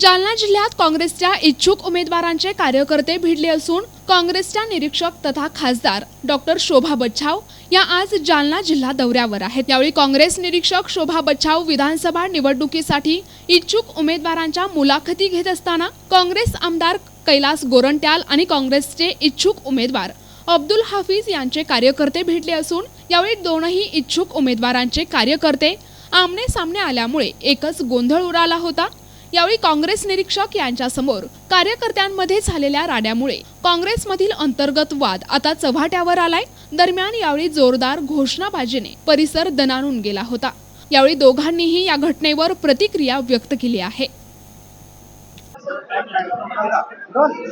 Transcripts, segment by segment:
जालना जिल्ह्यात काँग्रेसच्या इच्छुक उमेदवारांचे कार्यकर्ते भिडले असून काँग्रेसच्या निरीक्षक तथा खासदार डॉक्टर शोभा बच्छाव या आज जालना जिल्हा दौऱ्यावर आहेत. यावेळी काँग्रेस निरीक्षक शोभा बच्छाव विधानसभा निवडणुकीसाठी इच्छुक उमेदवारांच्या मुलाखती घेत असताना काँग्रेस आमदार कैलास गोरंट्याल आणि काँग्रेसचे इच्छुक उमेदवार अब्दुल हाफिज यांचे कार्यकर्ते भेटले असून यावेळी दोनही इच्छुक उमेदवारांचे कार्यकर्ते आमने सामने आल्यामुळे एकच गोंधळ उडाला होता. यावेळी काँग्रेस निरीक्षक यांच्यासमोर कार्यकर्त्यांमध्ये झालेल्या राड्यामुळे काँग्रेसमधील अंतर्गत वाद आता चव्हाट्यावर आलाय. दरम्यान यावेळी जोरदार घोषणाबाजीने परिसर दणाणून गेला होता. यावेळी दोघांनीही या घटनेवर प्रतिक्रिया व्यक्त केली आहे. सर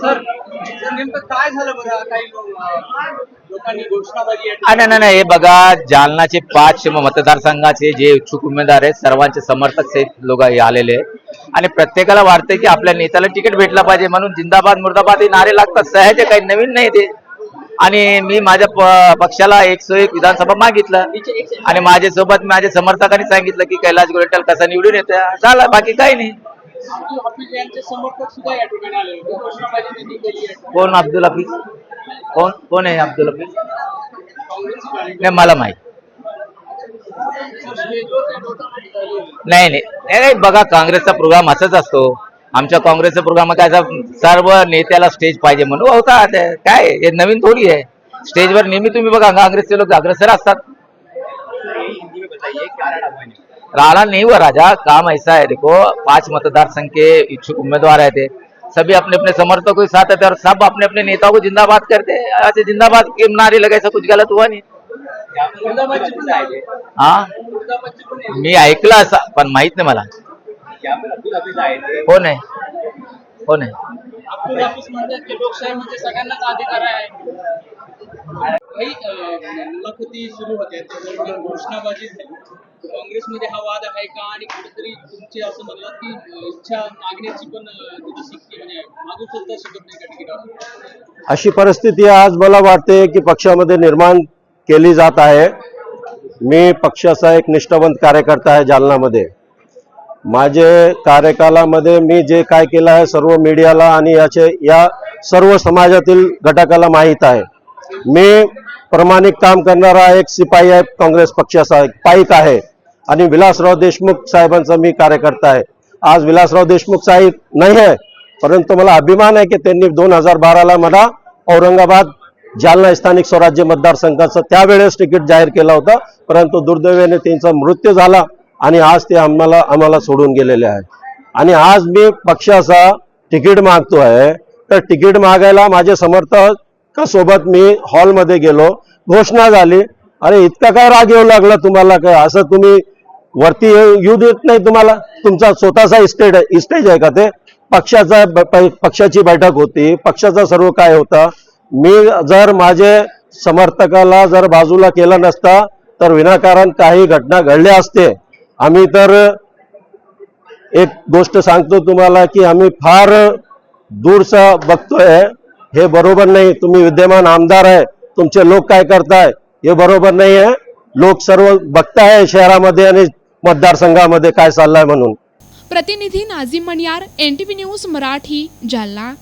सर नेमकं काय झालं बरं? काही अं, लोकांनी घोषणाबाजी आ, नाही नाही, नाही हे बघा जालनाचे पाच मतदारसंघाचे जे इच्छुक उमेदवार आहेत सर्वांचे समर्थक सहित लोक हे आलेले आहेत. आणि प्रत्येकाला वाटतंय की आपल्या नेत्याला तिकीट भेटलं पाहिजे म्हणून जिंदाबाद मुर्दाबाद हे नारे लागतात. सहज काही नवीन नाही ते. आणि मी माझ्या पक्षाला एकशे एक विधानसभा मागितलं. आणि माझ्या सोबत माझ्या समर्थकांनी सांगितलं की कैलास गोरंट्याल कसा निवडून येत झाला बाकी काही नाही. कोण अब्दुल हफीज? कोण कोण आहे अब्दुल हफीज? नाही मला माहीत. नाही नाही. नाही बघा काँग्रेसचा प्रोग्राम असाच असतो. आमच्या काँग्रेसचा प्रोग्राम काय सर्व नेत्याला स्टेज पाहिजे म्हणून होता काय हे नवीन थोडी आहे. स्टेजवर नेहमी तुम्ही बघा काँग्रेसचे लोक अग्रसर असतात. राणा नहीं हुआ राजा काम ऐसा है देखो पांच मतदार संघ के इच्छुक उम्मीदवार है थे सभी अपने अपने समर्थकों के साथ थे और सब अपने अपने नेताओं को जिंदाबाद करते ऐसे जिंदाबाद के नारे लगे ऐसा कुछ गलत हुआ नहीं. हा? मी ऐकलं असं पण माहीत नाही मला. हो नाही हो नाही सगळ्यांनाच अधिकार आहे? मुलाखती सुरू होत्या घोषणाबाजी झाली काँग्रेसमध्ये हा वाद आहे? का आणि कुठेतरी तुमची असं म्हणलं की इच्छा मागण्याची पण म्हणजे मागू सुद्धा शकत नाही का अशी परिस्थिती आज मला वाटते की पक्षामध्ये निर्माण केली जात आहे. मी पक्षाचा एक निष्ठावंत कार्यकर्ता आहे जालनामध्ये. माझे कार्यकालामध्ये मी जे काय केलं आहे सर्व मीडियाला आणि याचे या सर्व समाजातील घटकाला माहीत आहे. मी प्रामाणिक काम करणारा एक शिपाई आहे काँग्रेस पक्षाचा एक पाईक आहे. आणि विलासराव देशमुख साहेबांचा मी कार्यकर्ता आहे. आज विलासराव देशमुख साहेब नाही आहे परंतु मला अभिमान आहे की त्यांनी दोन हजार बाराला मला औरंगाबाद जालना स्थानिक स्वराज्य मतदारसंघाचं त्यावेळेस तिकीट जाहीर केलं होतं परंतु दुर्दैवाने त्यांचा मृत्यू झाला आणि आज ते आम्हाला आम्हाला सोडून गेलेले आहेत. आणि आज मी पक्षाचा तिकीट मागतो आहे तर तिकीट मागायला माझे समर्थकासोबत मी हॉलमध्ये गेलो घोषणा झाली अरे इतका काय राग येऊ लागला तुम्हाला काय? असं तुम्ही वरती येऊ देत नाही तुम्हाला? तुमचा स्वतःचा इस्टेट इस्टेज आहे का ते? पक्षाचा पक्षाची बैठक होती पक्षाचा सर्व काय होता मी जर माझे समर्थकाला जर बाजूला केलं नसता तर विनाकारण काही घटना घडल्या असते. आम्ही तर एक गोष्ट सांगतो तुम्हाला की आम्ही फार दूरचा बघतोय. हे बरोबर नाही. तुम्ही विद्यमान आमदार आहे. तुमचे लोक काय करताय? हे बरोबर नाही आहे लोक सर्व बघताय शहरामध्ये आणि मतदारसंघामध्ये काय चाललंय म्हणून. प्रतिनिधी नाझीम मणियार एनटीव्ही न्यूज मराठी जालना.